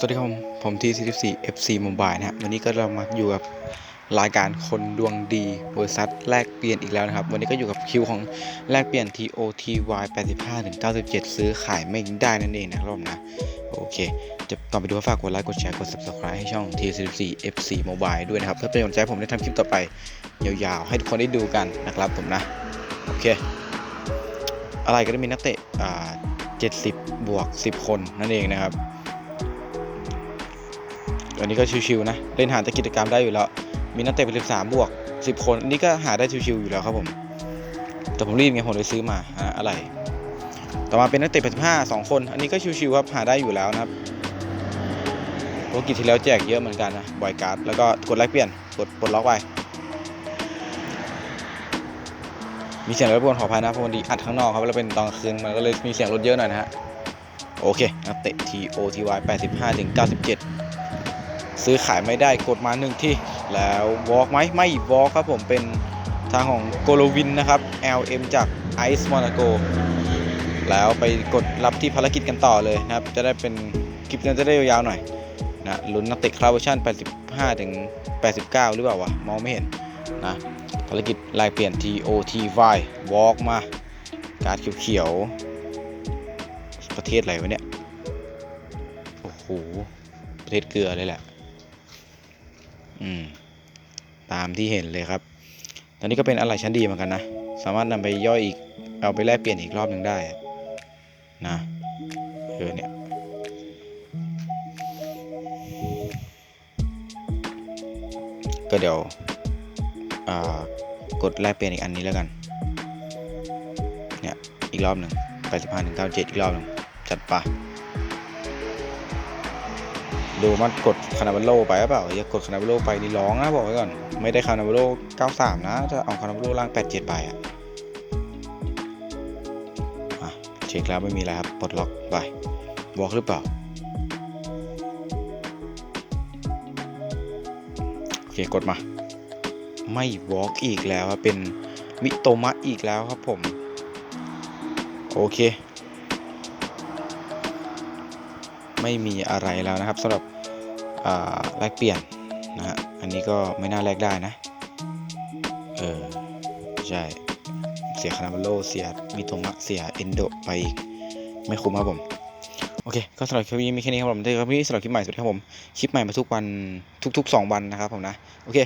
สวัสดีครับ ผมที่ 44 FC Mobile นะฮะวันนี้ก็เรามาอยู่กับรายการคนดวงดีเวอร์ซัสแลกเปลี่ยนอีกแล้วนะครับ วันนี้ก็อยู่กับคิวของแลกเปลี่ยน TOTY 85ถึง97 ซื้อขายไม่ได้นั่นเองนะครับผมนะ โอเค จะก่อนไปดูฝากกดไลค์กดแชร์กด Subscribe ให้ช่อง T44 FC Mobile ด้วยนะครับ เพื่อเป็นกำลังใจผมได้ทำคลิปต่อไป ยาวๆ ให้ทุกคนได้ดูกันนะครับผมนะ โอเค อะไรก็ได้มีนักเตะอ่า70 บวก 10 คนนั่นเองนะครับ อันนี้ก็ชิวๆนะ เล่นหาแต่กิจกรรมได้อยู่แล้ว มีนักเตะเป็น13 บวก 10 คนนนี้ก็หาได้ชิวๆอยู่แล้วครับผม แต่ผมรีบไงผมเลยซื้อมาหาอะไร ต่อมาเป็นนักเตะ85 2 คน อันนี้ก็ชิวๆครับหาได้อยู่แล้วนะครับโปรกิจที่แล้วแจกเยอะเหมือนกันนะบอยการ์ดแล้วก็กดไลค์เปลี่ยนกดปลดล็อกไว้มีเสียงรถบวนขออภัยนะเพราะวันดีอัดข้างนอกครับแล้วเป็นตอนกลางคืนมันก็เลยมีเสียงรถเยอะหน่อยนะฮะโอเคนักเตะ TOTY 85ถึง97 ซื้อขายไม่ได้กดมาหนึ่งที่แล้ววอล์กไหมไม่วอล์กครับผมเป็นทางของโกโลวินนะครับ LM จากไอซ์มอนาโกแล้วไปกดรับที่ภารกิจกันต่อเลยนะครับ จะได้เป็นคลิปนั้นจะได้ยาวๆหน่อยนะลุ้นนักเตะคลาเวอร์ชัน85 ถึง 89 หรือเปล่าวะ มองไม่เห็นนะภารกิจลายเปลี่ยน TOTY วอล์กมา การดเขียวๆ ประเทศอะไรวะเนี่ย โอ้โห ประเทศเกลือเลยแหละ อืมตามที่เห็นเลยครับตอนนี้ก็เป็นอะไรชั้นดีเหมือนกันนะ สามารถนำไปย่อยอีก เอาไปแลกเปลี่ยนอีกรอบหนึ่งได้นะเออเนี่ยก็เดี๋ยวกดแลกเปลี่ยนอีกอันนี้แล้วกัน เนี่ย อีกรอบหนึ่ง85ถึง97อีกรอบหนึ่งจัดปะ ดูมันกดคานาเวโลไปหรือเปล่าอย่ากดคานาเวโลไปนี่ร้องนะบอกไว้ก่อน ไม่ได้คานาเวโล93 นะจะเอาคานาเวโลล่าง 87 ไปอะอะเช็คแล้วไม่มีอะไรครับปลดล็อกไปวอล์กหรือเปล่าโอเคกดมา ไม่วอล์กอีกแล้วครับเป็นมิโตมะอีกแล้วครับผม โอเค ไม่มีอะไรแล้วนะครับสำหรับแลกเปลี่ยนนะฮะอันนี้ก็ไม่น่าแลกได้นะ เออใช่เสียคานาบโลเสียมิโตมะเสียเอนโดไปอีก ไม่คุ้มครับผม โอเค ก็สำหรับคลิปนี้มีแค่นี้ครับผมเจอกันคลิปนี้สำหรับคลิปใหม่สวัสดีครับผม คลิปใหม่มาทุกวันทุกๆ 2 วันนะครับผมนะ โอเค